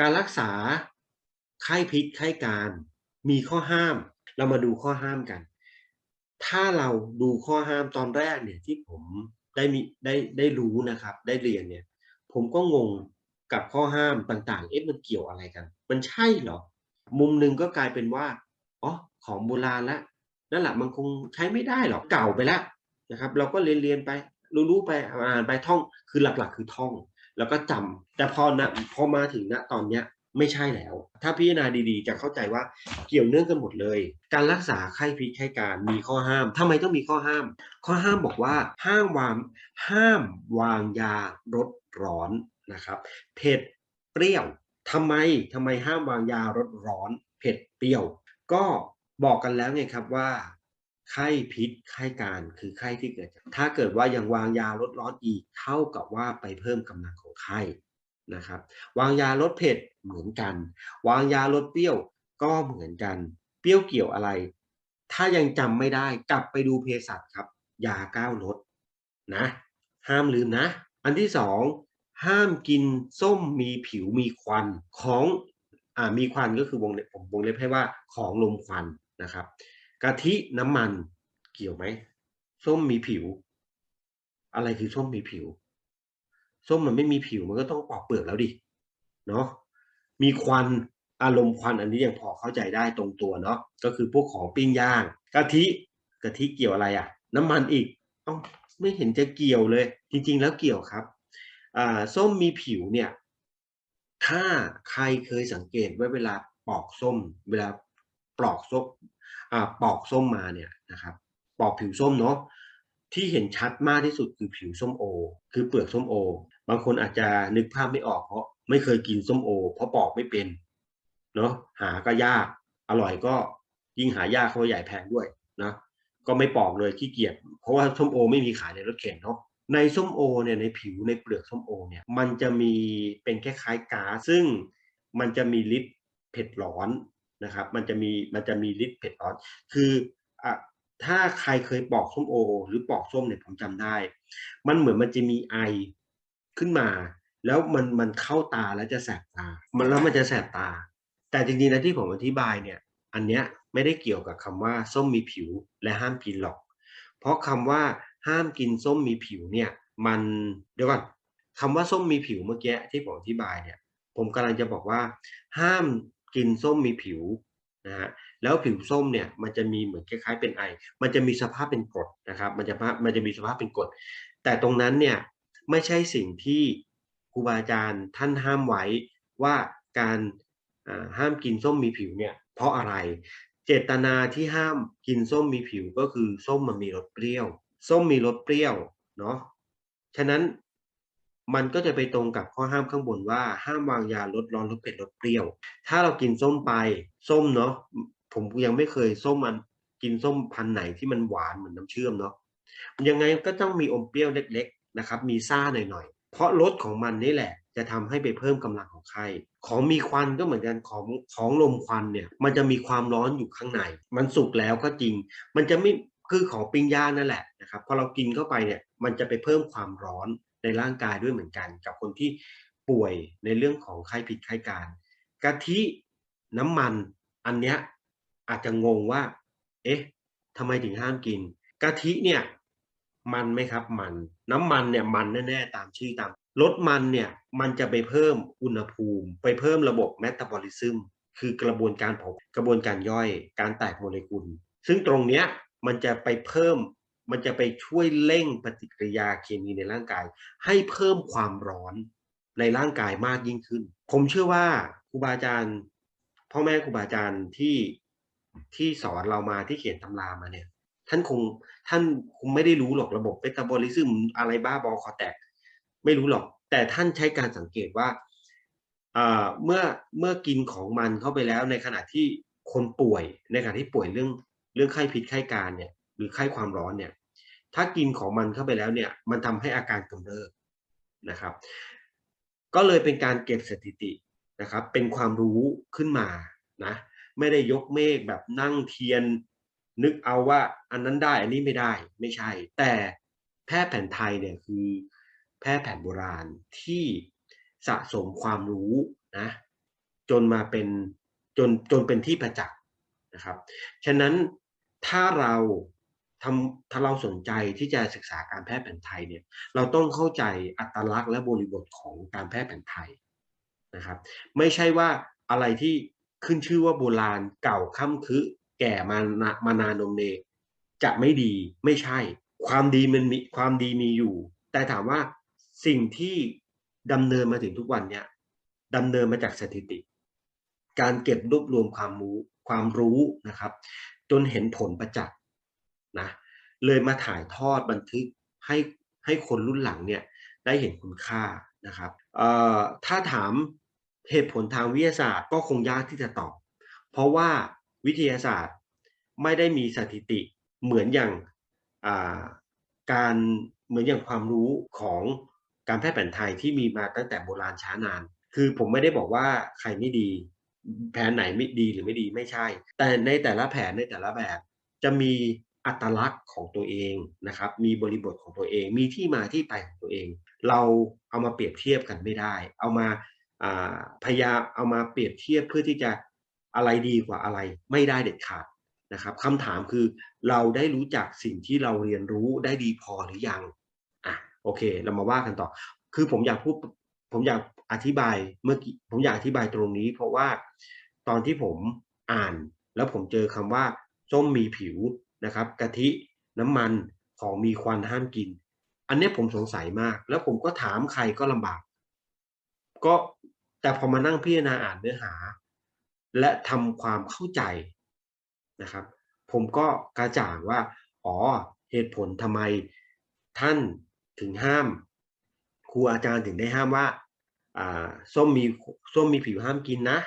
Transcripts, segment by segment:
การรักษาไข้พิษไข้การมีข้อห้าม เรามาดูข้อห้ามกัน ถ้าเราดูข้อห้ามตอนแรกเนี่ยที่ผมได้มีได้ได้รู้นะครับ ได้เรียนเนี่ย ผมก็งงกับข้อห้ามต่างๆ เอ๊ะมันเกี่ยวอะไรกัน มันใช่เหรอ มุมหนึ่งก็กลายเป็นว่าอ๋อของโบราณล้วนั่นแหละมันคงใช้ไม่ได้หรอกเก่าไปแล้วนะครับ เราก็เรียนเรียนไป รู้ๆไปอ่านไปท่องคือหลักๆ คือท่อง แล้วก็จำแต่พอนะพอมาถึงณตอนเนี้ยไม่ใช่แล้ว ถ้าพิจารณาดีๆ จะเข้าใจว่าเกี่ยวเนื่องกันหมดเลย การรักษาไข้พิษไข้การมีข้อห้ามทำไมต้องมีข้อห้าม ข้อห้ามบอกว่าห้ามวางห้ามวางยารดร้อนนะครับเผ็ดเปรี้ยวทำไมทำไมห้ามวางยารดร้อน เผ็ดเปรี้ยว ก็บอกกันแล้วไงครับว่า ไข้พิษไข้การคือไข้ที่เกิดจากถ้าเกิดว่ายังวางยาลดร้อนอีกเท่ากับว่าไปเพิ่มกำลังของไข้นะครับ วางยาลดเผ็ดเหมือนกัน วางยาลดเปรี้ยวก็เหมือนกัน เปรี้ยวเกี่ยวอะไร ถ้ายังจำไม่ได้กลับไปดูเภสัชครับ ยาก้าวลดนะ ห้ามลืมนะ อันที่สองห้ามกินส้มมีผิวมีควันของอ่ามีควันก็คือวงเล็บผมวงเล็บให้ว่าของลมควันนะครับ กะทิน้ำมันเกี่ยวไหมส้มมีผิว อะไรคือส้มมีผิว ส้มมันไม่มีผิวมันก็ต้องปอกเปลือกแล้วดิเนาะมีควันอารมณ์ควันอันนี้ยังพอเข้าใจได้ตรงตัวเนาะก็คือพวกของปิ้งย่างกะทิกะทิเกี่ยวอะไรอะ่ะ น้ำมันอีกต้องไม่เห็นจะเกี่ยวเลย จริง ๆ แล้วเกี่ยวครับอ่าส้มมีผิวเนี่ย ถ้าใครเคยสังเกตว่าเวลาปอกส้ม เวลาปลอกส้มอ่า ปอกส้มมาเนี่ยนะครับปอกผิวส้มเนาะที่เห็นชัดมากที่สุดคือผิวส้มโอ คือเปลือกส้มโอ บางคนอาจจะนึกภาพไม่ออกเพราะไม่เคยกินส้มโอ เพราะปอกไม่เป็นเนาะหาก็ยากอร่อยก็ยิ่งหายากเขาใหญ่แพงด้วยนะก็ไม่ปอกเลยขี้เกียจเพราะว่าส้มโอไม่มีขายในรถเข็นเนาะในส้มโอเนี่ยในผิวในเปลือกส้มโอเนี่ยมันจะมีเป็นคล้ายๆกาซซึ่งมันจะมีฤทธิ์เผ็ดร้อน นะครับ มันจะมีมันจะมีฤทธิ์เผ็ดร้อน คืออะถ้าใครเคยปอกส้มโอ หรือปอกส้มเนี่ยผมจำได้ มันเหมือนมันจะมีไอขึ้นมา แล้วมันมันเข้าตาแล้วจะแสบตา มันแล้วมันจะแสบตา แต่จริงๆนะที่ผมอธิบายเนี่ย อันเนี้ยไม่ได้เกี่ยวกับคำว่าส้มมีผิวและห้ามกินหรอก เพราะคำว่าห้ามกินส้มมีผิวเนี่ย มันเดี๋ยวก่อนคำว่าส้มมีผิวเมื่อกี้ที่ผมอธิบายเนี่ย ผมกำลังจะบอกว่า ห้าม กินส้มมีผิวนะฮะแล้วผิวส้มเนี่ยมันจะมีเหมือนคล้ายๆเป็นไอ มันจะมีสภาพเป็นกรดนะครับ มันจะมันจะมีสภาพเป็นกรดแต่ตรงนั้นเนี่ยไม่ใช่สิ่งที่ครูบาอาจารย์ท่านห้ามไว้ว่าการห้ามกินส้มมีผิวเนี่ยเพราะอะไร เจตนาที่ห้ามกินส้มมีผิวก็คือส้มมันมีรสเปรี้ยว ส้มมีรสเปรี้ยวเนาะฉะนั้น มันก็จะไปตรงกับข้อห้ามข้างบนว่าห้ามวางยาลดร้อนลดเผ็ดลดเปรี้ยว ถ้าเรากินส้มไปส้มเนาะผมยังไม่เคยส้มมันกินส้มพันไหนที่มันหวานเหมือนน้ำเชื่อมเนาะยังไงก็ต้องมีอมเปรี้ยวเล็ก ๆนะครับ มีซ่าหน่อยๆเพราะรสของมันนี่แหละ จะทำให้ไปเพิ่มกำลังของไข้ของมีควันก็เหมือนกันของของลมควันเนี่ย มันจะมีความร้อนอยู่ข้างใน มันสุกแล้วก็จริง มันจะไม่คือของปิ้งย่างนั่นแหละนะครับพอเรากินเข้าไปเนี่ยมันจะไปเพิ่มความร้อน ในร่างกายด้วยเหมือนกัน กับคนที่ป่วยในเรื่องของไข้พิษไข้การกะทิน้ำมันอันเนี้ยอาจจะงงว่า เอ๊ะทำไมถึงห้ามกินกะทิเนี่ยมันไหมครับมัน น้ำมันเนี่ยมันแน่ๆตามชื่อตามลดมันเนี่ยมันจะไปเพิ่มอุณหภูมิ ไปเพิ่มระบบเมตาบอลิซึมคือกระบวนการเผากระบวนการย่อย การแตกโมเลกุล ซึ่งตรงเนี้ยมันจะไปเพิ่ม มันจะไปช่วยเร่งปฏิกิริยาเคมีในร่างกาย ให้เพิ่มความร้อนในร่างกายมากยิ่งขึ้น ผมเชื่อว่าครูบาอาจารย์พ่อแม่ครูบาอาจารย์ที่ที่สอนเรามาที่เขียนตำรามาเนี่ย ท่านคงท่านคงไม่ได้รู้หรอกระบบเมตาบอลิซึมอะไรบ้าบอคอแตก ไม่รู้หรอก แต่ท่านใช้การสังเกตว่าเมื่อเมื่อกินของมันเข้าไปแล้วในขณะที่คนป่วยในขณะที่ป่วยเรื่องเรื่องไข้พิษไข้การเนี่ยหรือไข้ความร้อนเนี่ย ถ้ากินของมันเข้าไปแล้วเนี่ย มันทำให้อาการกำเริบนะครับ ก็เลยเป็นการเก็บสถิตินะครับ เป็นความรู้ขึ้นมานะ ไม่ได้ยกเมฆแบบนั่งเทียน นึกเอาว่าอันนั้นได้อันนี้ไม่ได้ไม่ใช่ แต่แพทย์แผนไทยเนี่ยคือแพทย์แผนโบราณที่สะสมความรู้นะจนมาเป็นจนจนเป็นที่ประจักษ์นะครับ ฉะนั้นถ้าเรา ถ้าเราสนใจที่จะศึกษาการแพทย์แผนไทยเนี่ยเราต้องเข้าใจอัตลักษณ์และบริบทของการแพทย์แผนไทยนะครับไม่ใช่ว่าอะไรที่ขึ้นชื่อว่าโบราณเก่าค่ำคือแก่มานามานานนมเนจะไม่ดีไม่ใช่ ความดีมันมีความดีมีอยู่ แต่ถามว่าสิ่งที่ดำเนินมาถึงทุกวันเนี่ยดำเนินมาจากสถิติ การเก็บรวบรวมความรู้ความรู้นะครับ จนเห็นผลประจักษ์ นะเลยมาถ่ายทอดบันทึกให้ให้คนรุ่นหลังเนี่ยได้เห็นคุณค่านะครับถ้าถามเหตุผลทางวิทยาศาสตร์ก็คงยากที่จะตอบ เพราะว่าวิทยาศาสตร์ไม่ได้มีสถิติเหมือนอย่างการเหมือนอย่างความรู้ของการแพทย์แผนไทยที่มีมาตั้งแต่โบราณช้านาน คือผมไม่ได้บอกว่าใครไม่ดี แผนไหนไม่ดีหรือไม่ดีไม่ใช่ แต่ในแต่ละแผนในแต่ละแบบจะมี อัตลักษณ์ของตัวเองนะครับ มีบริบทของตัวเอง มีที่มาที่ไปของตัวเอง เราเอามาเปรียบเทียบกันไม่ได้ เอามาพยายามเอามาเปรียบเทียบเพื่อที่จะอะไรดีกว่าอะไรไม่ได้เด็ดขาดนะครับคำถามคือเราได้รู้จักสิ่งที่เราเรียนรู้ได้ดีพอหรือยังอะโอเค เรามาว่ากันต่อ คือผมอยากพูดผมอยากอธิบายเมื่อกี้ผมอยากอธิบายตรงนี้ เพราะว่าตอนที่ผมอ่านแล้วผมเจอคำว่าส้มมีผิว นะครับกะทิน้ำมันของมีควันห้ามกิน อันนี้ผมสงสัยมาก แล้วผมก็ถามใครก็ลำบาก ก็แต่พอมานั่งพิจารณาอ่านเนื้อหา และทำความเข้าใจนะครับ ผมก็กระจ่างว่า อ๋อเหตุผลทำไมท่านถึงห้าม ครูอาจารย์ถึงได้ห้ามว่าส้มมีส้มมีผิวห้ามกินนะ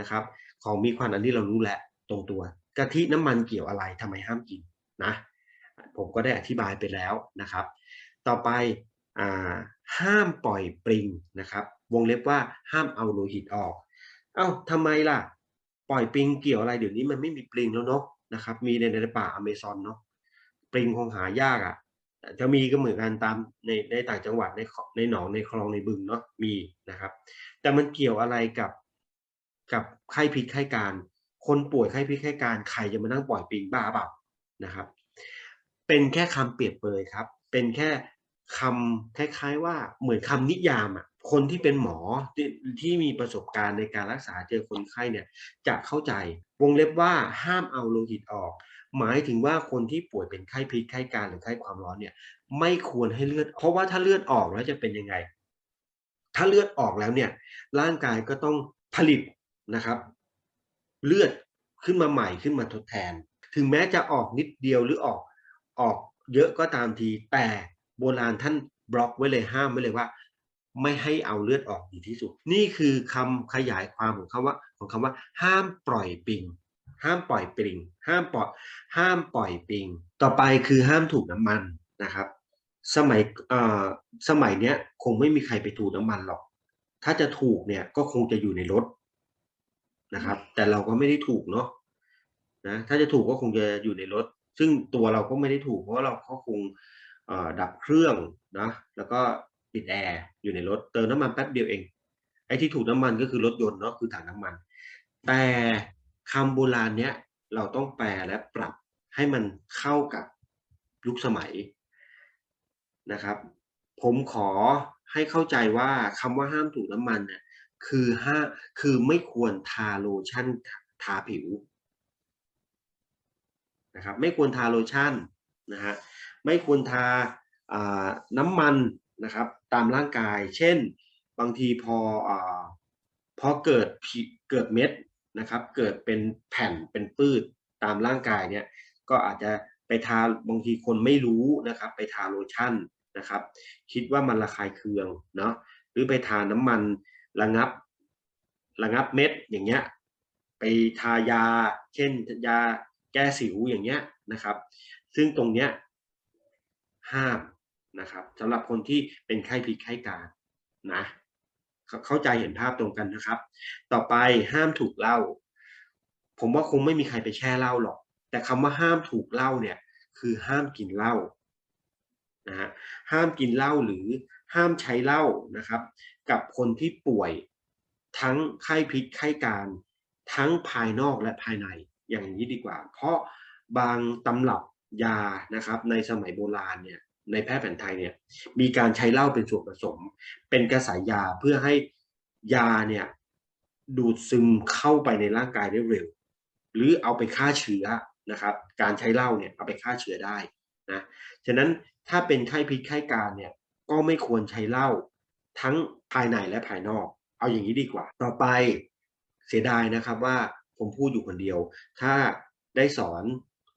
นะครับ ของมีควันอันนี้เรารู้แล้วตรงตัว กะทิน้ำมันเกี่ยวอะไรทำไมห้ามกินนะผมก็ได้อธิบายไปแล้วนะครับ ต่อไปห้ามปล่อยปริงนะครับ วงเล็บว่าห้ามเอาโลหิตออก เอา้าทำไมล่ะ ปล่อยปริงเกี่ยวอะไรเดี๋ยวนี้มันไม่มีปริงแล้วเนาะนะครับ มีในในป่าอเมซอนเนาะปริงคงหายากอะ่ะจะมีก็เหมือนกันตามในในต่างจังหวัดในในหนองในคลองในบึงเนาะมีนะครับ แต่มันเกี่ยวอะไรกับกับไข้พิษไข้การ คนป่วยไข้พิษไข้การใครจะมานั่งปล่อยปิงบ้าเปล่านะครับ เป็นแค่คำเปรียบเปยครับ เป็นแค่คำคล้ายๆว่าเหมือนคำนิยามอะคนที่เป็นหมอที่ที่มีประสบการณ์ในการรักษาเจอคนไข้เนี่ยจะเข้าใจวงเล็บว่าห้ามเอาโลหิตออก หมายถึงว่าคนที่ป่วยเป็นไข้พิษไข้การหรือไข้ความร้อนเนี่ย ไม่ควรให้เลือด เพราะว่าถ้าเลือดออกแล้วจะเป็นยังไง ถ้าเลือดออกแล้วเนี่ย ร่างกายก็ต้องผลิตนะครับ เลือดขึ้นมาใหม่ขึ้นมาทดแทน ถึงแม้จะออกนิดเดียวหรือออกออกเยอะก็ตามทีแต่โบราณท่านบล็อกไว้เลยห้ามไว้เลยว่า ไม่ให้เอาเลือดออกดีที่สุด นี่คือคำขยายความของคำว่า ของคำว่า ห้ามปล่อยปิง ห้ามปล่อยปิง ห้ามปล่อยห้ามปล่อยปิง ต่อไปคือห้ามถูกน้ำมันนะครับ สมัยเอ่อสมัยเนี้ยคงไม่มีใครไปถูกน้ำมันหรอก ถ้าจะถูกเนี่ยก็คงจะอยู่ในรถ นะครับ แต่เราก็ไม่ได้ถูกเนาะนะถ้าจะถูกก็คงจะอยู่ในรถ ซึ่งตัวเราก็ไม่ได้ถูกเพราะเราก็คงดับเครื่องนะแล้วก็ปิดแอร์อยู่ในรถเติมน้ำมันแป๊บเดียวเองไอ้ที่ถูกน้ำมันก็คือรถยนต์เนาะคือถังน้ำมัน แต่คำโบราณเนี้ยเราต้องแปลและปรับให้มันเข้ากับยุคสมัยนะครับ ผมขอให้เข้าใจว่าคำว่าห้ามถูกน้ำมันเนี่ย คือห้าคือไม่ควรทาโลชั่นทาผิวนะครับไม่ควรทาโลชั่นนะฮะไม่ควรทาน้ำมันนะครับตามร่างกาย เช่น บางทีพออพอเกิดเกิดเม็ดนะครับ เกิดเป็นแผ่นเป็นปื้ดตามร่างกายเนี่ยก็อาจจะไปทาบางทีคนไม่รู้นะครับ ไปทาโลชั่นนะครับ คิดว่ามันระคายเคืองเนาะหรือไปทาน้ำมัน ระงับระงับเม็ดอย่างเงี้ยไปทายา เช่นยาแก้สิวอย่างเงี้ยนะครับ ซึ่งตรงเนี้ยห้ามนะครับสำหรับคนที่เป็นไข้พิษไข้การนะเข้าใจเห็นภาพตรงกันนะครับ ต่อไปห้ามถูกเล่า ผมว่าคงไม่มีใครไปแช่เหล้าหรอก แต่คำว่าห้ามถูกเล่าเนี่ยคือห้ามกินเหล้านะฮะห้ามกินเหล้าหรือห้ามใช้เหล้านะครับ กับคนที่ป่วย ทั้งไข้พิษไข้การ ทั้งภายนอกและภายในอย่างนี้ดีกว่า เพราะบางตำรับยานะครับในสมัยโบราณเนี่ยในแพทย์แผนไทยเนี่ยมีการใช้เหล้าเป็นส่วนผสม เป็นกระสายยาเพื่อให้ยาเนี่ยดูดซึมเข้าไปในร่างกายได้เร็ว หรือเอาไปฆ่าเชื้อนะครับการใช้เหล้าเนี่ยเอาไปฆ่าเชื้อได้นะฉะนั้นถ้าเป็นไข้พิษไข้การเนี่ยก็ไม่ควรใช้เหล้า ทั้งภายในและภายนอก เอาอย่างนี้ดีกว่า ต่อไปเสียดายนะครับว่าผมพูดอยู่คนเดียว ถ้าได้สอน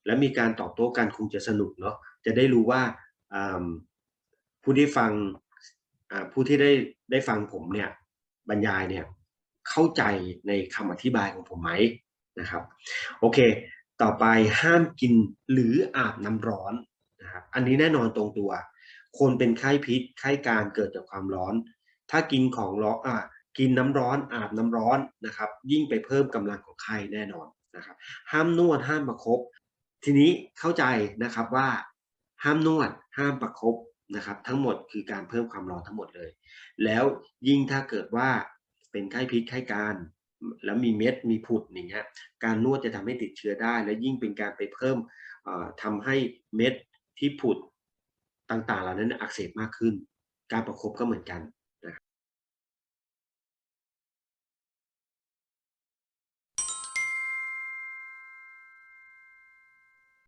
และมีการตอบโต้กันคงจะสนุกเนาะจะได้รู้ว่าผู้ที่ฟังผู้ที่ได้ได้ฟังผมเนี่ยบรรยายเนี่ยเข้าใจในคำอธิบายของผมไหมนะครับโอเค ต่อไปห้ามกินหรืออาบน้ำร้อนนะครับอันนี้แน่นอนตรงตัว คนเป็นไข้พิษไข้การเกิดจากความร้อน ถ้ากินของร้อนอ่ากินน้ำร้อนอาบน้ำร้อนนะครับ ยิ่งไปเพิ่มกำลังของไข้แน่นอนนะครับ ห้ามนวดห้ามประคบทีนี้เข้าใจนะครับว่า ห้ามนวดห้ามประคบนะครับ ทั้งหมดคือการเพิ่มความร้อนทั้งหมดเลย แล้วยิ่งถ้าเกิดว่าเป็นไข้พิษไข้การแล้วมีเม็ดมีผุดอย่างเงี้ยการนวดจะทำให้ติดเชื้อได้ และยิ่งเป็นการไปเพิ่มเอ่อทำให้เม็ดที่ผุด ต่างๆ เหล่านั้นอักเสบมากขึ้น การประคบก็เหมือนกัน